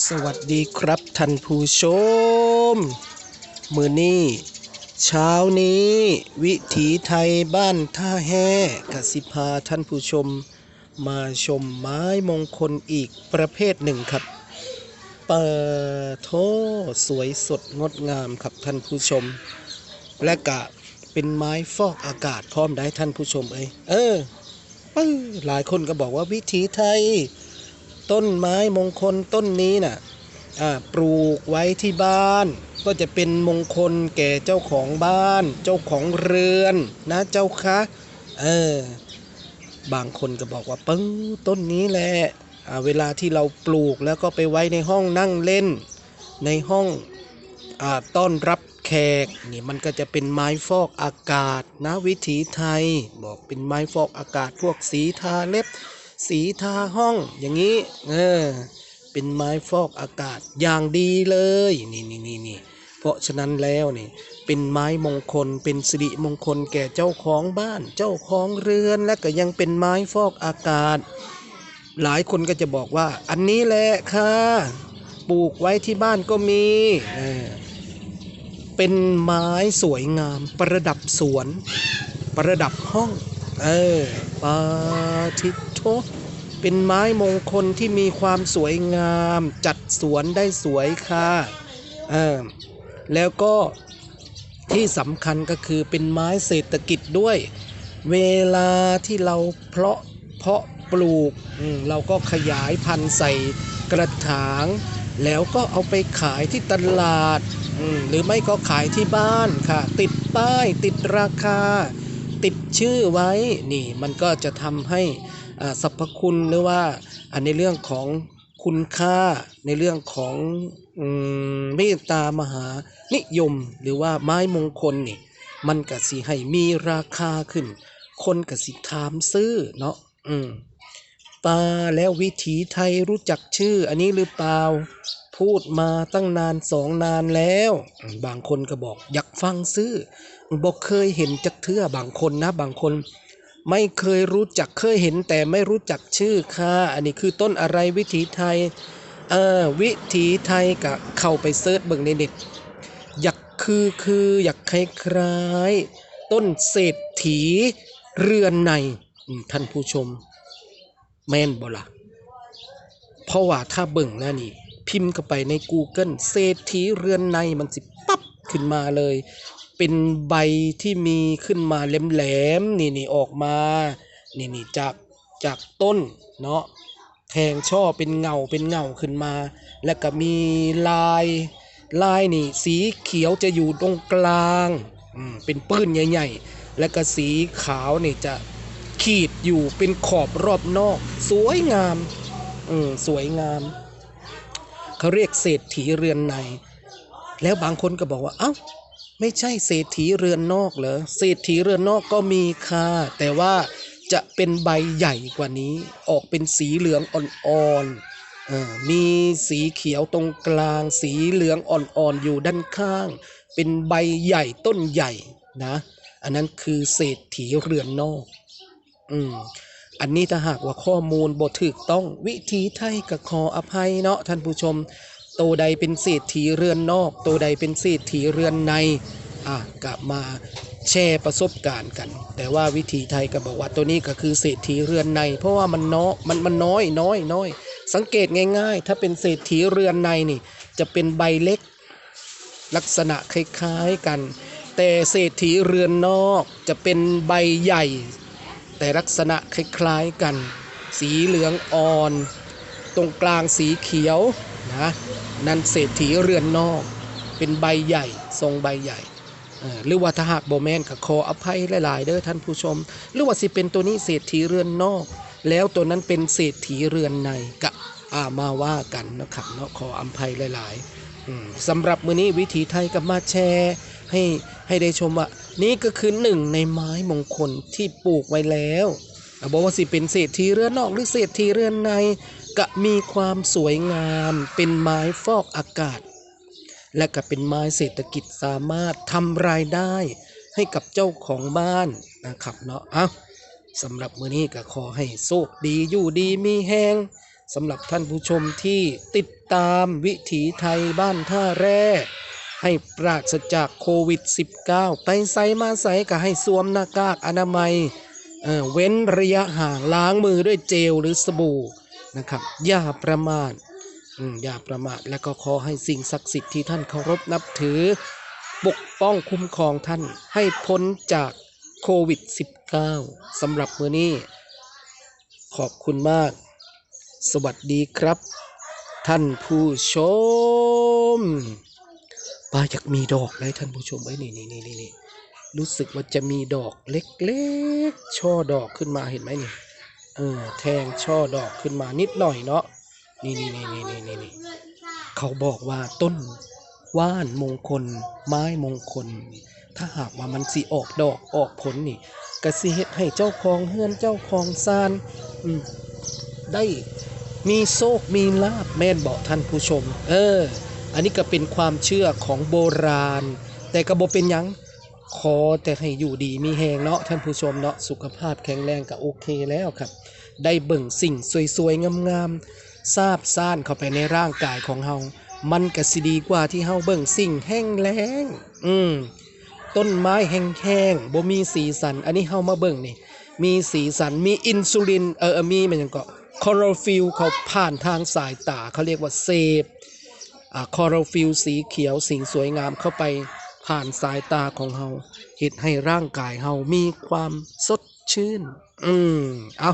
สวัสดีครับท่านผู้ชม มือนี้เช้านี้ วิถีไทยบ้านท่าแห่กสิพาท่านผู้ชม มาชมไม้มงคลอีกประเภทหนึ่งครับ เปิดโทสวยสดงดงามครับท่านผู้ชม และกะเป็นไม้ฟอกอากาศพร้อมได้ท่านผู้ชมเอ้ยเออปื้อหลายคนก็บอกว่าวิถีไทย ต้นไม้มงคลต้นนี้น่ะอ่าปลูกไว้ที่บ้าน ก็จะเป็นมงคลแก่เจ้าของบ้าน เจ้าของเรือนนะเจ้าคะเออบางคนก็บอกว่าปึ้งต้นนี้แหละเวลาที่เราปลูกแล้วก็ไปไว้ในห้องนั่งเล่น ในห้องอต้อนรับแขกนี่มันก็จะเป็นไม้ฟอกอากาศนะวิถีไทย บอกเป็นไม้ฟอกอากาศพวกสีทาเล็บ สีทาห้องอย่างนี้ เออ เป็นไม้ฟอกอากาศอย่างดีเลย นี่นี่นี่นี่เพราะฉะนั้นแล้วนี่เป็นไม้มงคล เป็นสิริมงคลแก่เจ้าของบ้าน เจ้าของเรือนและก็ยังเป็นไม้ฟอกอากาศ หลายคนก็จะบอกว่า อันนี้แหละค่ะปลูกไว้ที่บ้านก็มีเออเป็นไม้สวยงามประดับสวน ประดับห้อง เออปาทิโทเป็นไม้มงคลที่มีความสวยงาม จัดสวนได้สวยค่ะเออแล้วก็ที่สำคัญก็คือเป็นไม้เศรษฐกิจด้วย เวลาที่เราเพาะเพาะปลูก เราก็ขยายพันธุ์ใส่กระถาง แล้วก็เอาไปขายที่ตลาด หรือไม่ก็ขายที่บ้านค่ะ ติดป้ายติดราคา ติดชื่อไว้นี่มันก็จะทำให้สรรพคุณหรือว่าในเรื่องของคุณค่าในเรื่องของเมตตามหานิยม หรือว่าไม้มงคลนี่มันก็สิให้มีราคาขึ้น คนก็สิถามซื้อเนาะอืมปาแล้ววิถีไทยรู้จักชื่ออันนี้หรือเปล่า พูดมาตั้งนานสองนานแล้ว บางคนก็บอกอยากฟังซื้อบอกเคยเห็นจักเทื่อบางคนนะ บางคน ไม่เคยรู้จักเคยเห็นแต่ไม่รู้จักชื่อค่ะอันนี้คือต้นอะไรวิถีไทยเออวิถีไทยก็เข้าไปเซิร์ชเบิ่งในเน็ตอยากคือคืออยากคล้ายๆต้นเศรษฐีเรือนในท่านผู้ชมแม่นบ่ล่ะเพราะว่าถ้าเบิ่งแล้วนี่ พิมพ์เข้าไปใน Google เศรษฐีเรือนในมันสิปั๊บขึ้นมาเลย เป็นใบที่มีขึ้นมาแหลมๆนี่นี่ออกมานี่นี่จากจากต้นเนาะแทงช่อเป็นเงาเป็นเงาขึ้นมา แล้วก็มีลายลายนี่ สีเขียวจะอยู่ตรงกลางอืมเป็นปื้นใหญ่ๆ แล้วก็สีขาวนี่จะขีดอยู่เป็นขอบรอบนอก สวยงาม อืมสวยงาม เขาเรียกเศรษฐีเรือนใน แล้วบางคนก็บอกว่า เอ้า ไม่ใช่เศรษฐีเรือนนอกเหรอ เศรษฐีเรือนนอกก็มีค่ะ แต่ว่าจะเป็นใบใหญ่กว่านี้ ออกเป็นสีเหลืองอ่อนๆมีสีเขียวตรงกลาง สีเหลืองอ่อนๆอยู่ด้านข้าง เป็นใบใหญ่ต้นใหญ่นะ อันนั้นคือเศรษฐีเรือนนอก อืม อันนี้ถ้าหากว่าข้อมูลบทถูกต้องวิธีไทยก็ขออภัยเนาะท่านผู้ชม โตวใดเป็นเศรษฐีเรือนนอก โตวใดเป็นเศรษฐีเรือนในอะกลับมาแชร์ประสบการณ์กัน แต่ว่าวิธีไทยก็บอกว่าตัวนี้ก็คือเศรษฐีเรือนใน เพราะว่ามันน้อมันมันน้อยน้อยน้อยสังเกตง่าย ๆ ถ้าเป็นเศรษฐีเรือนในนี่ จะเป็นใบเล็ก ลักษณะคล้ายๆกัน แต่เศรษฐีเรือนนอกจะเป็นใบใหญ่ แต่ลักษณะคล้ายๆกัน สีเหลืองอ่อน ตรงกลางสีเขียวนะนั่นเศรษฐีเรือนนอก เป็นใบใหญ่ทรงใบใหญ่หรือว่าถ้าหากโบแมนกับคออภัยหลาย ๆ เด้อท่านผู้ชม หรือว่าสิเป็นตัวนี้เศรษฐีเรือนนอก แล้วตัวนั้นเป็นเศรษฐีเรือนในกะ อามาว่ากันนะครับเนาะขออภัยหลายๆสำหรับมื้อนี้วิถีไทยก็มาแชร์ให้ให้ได้ชมว่า นี่ก็คือหนึ่งในไม้มงคลที่ปลูกไว้แล้วบอกว่าสิเป็นเศรษฐีเรือนนอกหรือเศรษฐีเรือนในก็มีความสวยงามเป็นไม้ฟอกอากาศ และก็เป็นไม้เศรษฐกิจสามารถทำรายได้ให้กับเจ้าของบ้านนะครับเนาะเอาสำหรับมื้อนี้ก็ขอให้โชคดีอยู่ดีมีแหง สำหรับท่านผู้ชมที่ติดตามวิถีไทยบ้านท่าแร่ให้ปราศจากโควิด -19 ไปไซมาไซก็ให้สวมหน้ากากอนามัยเเว้นระยะห่างล้างมือด้วยเจลหรือสบู่นะครับอย่าประมาทออย่าประมาทและก็ขอให้สิ่งศักดิ์สิทธิ์ที่ท่านเคารพนับถือ ปกป้องคุ้มครองท่านให้พ้นจากโควิด -19 สำหรับมือนี้ ขอบคุณมาก สวัสดีครับ ท่านผู้ชมปลาอยากมีดอกเลยท่านผู้ชมเอ้นี่นี่นี่นี่รู้สึกว่าจะมีดอกเล็กๆ ช่อดอกขึ้นมาเห็นไหมนี่เออแทงช่อดอกขึ้นมานิดหน่อยเนาะนี่นี่นี่นี่นี่นี่นี่เขาบอกว่าต้นว่านมงคล ไม้มงคล ถ้าหากว่ามันสิออกดอกออกผลนี่กสิเฮ็ดให้เจ้าของเฮือนเจ้าของซานอืมได้ มีโชคมีลาบแม่นบอกท่านผู้ชม เออ อันนี้ก็เป็นความเชื่อของโบราณ แต่ก็บ่เป็นยังขอแต่ให้อยู่ดีมีแหงเนาะท่านผู้ชมเนาะสุขภาพแข็งแรงก็โอเคแล้วครับ ได้เบิ่งสิ่งสวยๆ งามๆซาบซ่านเข้าไปในร่างกายของเฮามันก็สิดีกว่าที่เฮาเบิ่งสิ่งแห้งแล้ง อืมต้นไม้แห้งๆบ่มีสีสัน อันนี้เฮามาเบิ่งนี่ มีสีสันมีอินซูลินเออมีมันยังเก็ คอโรฟิลเขาผ่านทางสายตาเขาเรียกว่าเซฟคอโรฟิลสีเขียวสิ่งสวยงามเข้าไปผ่านสายตาของเฮาเฮ็ดให้ร่างกายเฮามีความสดชื่น อืม เอา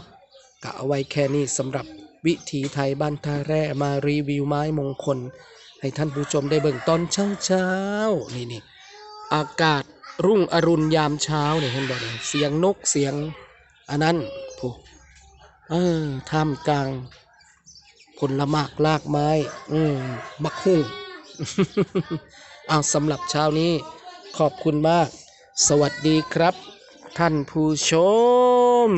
กะเอาไว้แค่นี้สำหรับวิถีไทยบ้านท่าแร่มารีวิวไม้มงคล ให้ท่านผู้ชมได้เบิ่งตอนเช้าเช้านี่นี่อากาศรุ่งอรุณยามเช้าเนี่ยเห็นบ่เนี่ยเสียงนกเสียงอันนั้น เออท่ามกลางผลหมากลากไม้ อืมบักฮุ่งเอาสำหรับเช้านี้ขอบคุณมาก สวัสดีครับ ท่านผู้ชม